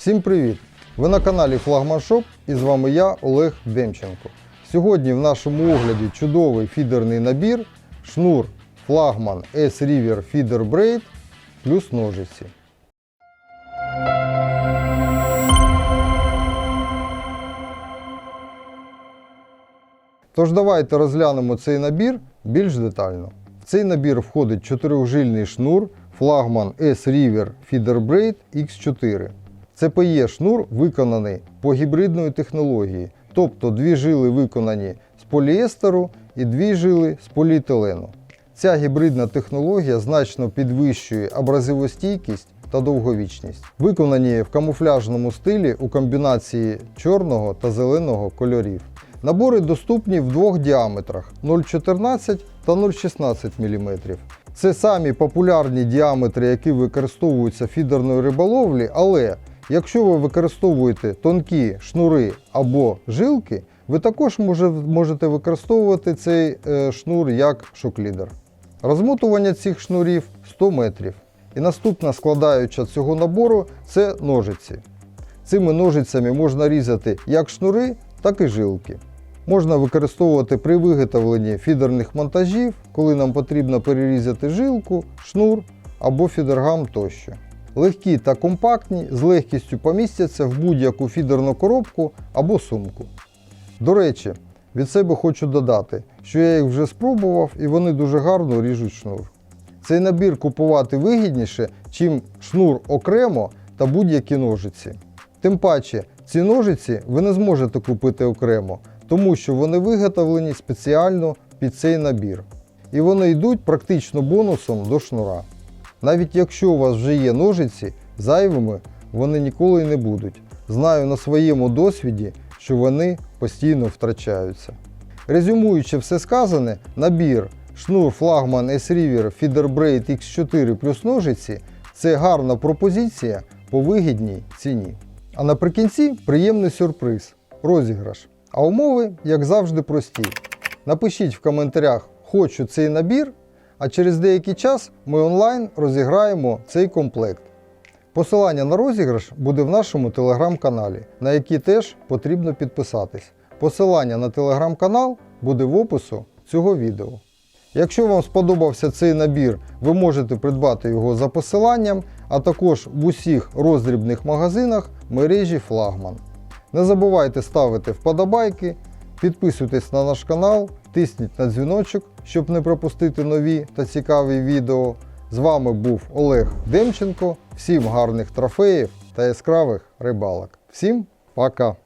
Всім привіт! Ви на каналі Флагман Шоп і з вами я, Олег Демченко. Сьогодні в нашому огляді чудовий фідерний набір, шнур Флагман S-River Feeder Braid плюс ножиці. Тож давайте розглянемо цей набір більш детально. В цей набір входить чотирьохжильний шнур флагман S-River Feeder Braid X4. ЦПЄ шнур виконаний по гібридної технології, тобто дві жили виконані з поліестеру і дві жили з поліетилену. Ця гібридна технологія значно підвищує абразивостійкість та довговічність. Виконані в камуфляжному стилі у комбінації чорного та зеленого кольорів. Набори доступні в двох діаметрах 0,14 та 0,16 мм. Це самі популярні діаметри, які використовуються в фідерної риболовлі, але якщо ви використовуєте тонкі шнури або жилки, ви також можете використовувати цей е, шнур як шоклідер. Розмотування цих шнурів 100 метрів. І наступна складаюча цього набору це ножиці. Цими ножицями можна різати як шнури, так і жилки. Можна використовувати при виготовленні фідерних монтажів, коли нам потрібно перерізати жилку, шнур або фідергам тощо. Легкі та компактні з легкістю помістяться в будь-яку фідерну коробку або сумку. До речі, від себе хочу додати, що я їх вже спробував і вони дуже гарно ріжуть шнур. Цей набір купувати вигідніше, чим шнур окремо та будь-які ножиці. Тим паче, ці ножиці ви не зможете купити окремо, тому що вони виготовлені спеціально під цей набір. І вони йдуть практично бонусом до шнура. Навіть якщо у вас вже є ножиці, зайвими вони ніколи не будуть. Знаю на своєму досвіді, що вони постійно втрачаються. Резюмуючи все сказане, набір шнур флагман S-River Feeder Braid X4 плюс ножиці це гарна пропозиція по вигідній ціні. А наприкінці приємний сюрприз розіграш. А умови, як завжди, прості. Напишіть в коментарях Хочу цей набір, а через деякий час ми онлайн розіграємо цей комплект. Посилання на розіграш буде в нашому телеграм-каналі, на який теж потрібно підписатись. Посилання на телеграм-канал буде в опису цього відео. Якщо вам сподобався цей набір, ви можете придбати його за посиланням, а також в усіх роздрібних магазинах мережі Флагман. Не забувайте ставити вподобайки, підписуйтесь на наш канал, тисніть на дзвіночок, щоб не пропустити нові та цікаві відео. З вами був Олег Демченко. Всім гарних трофеїв та яскравих рибалок. Всім пока!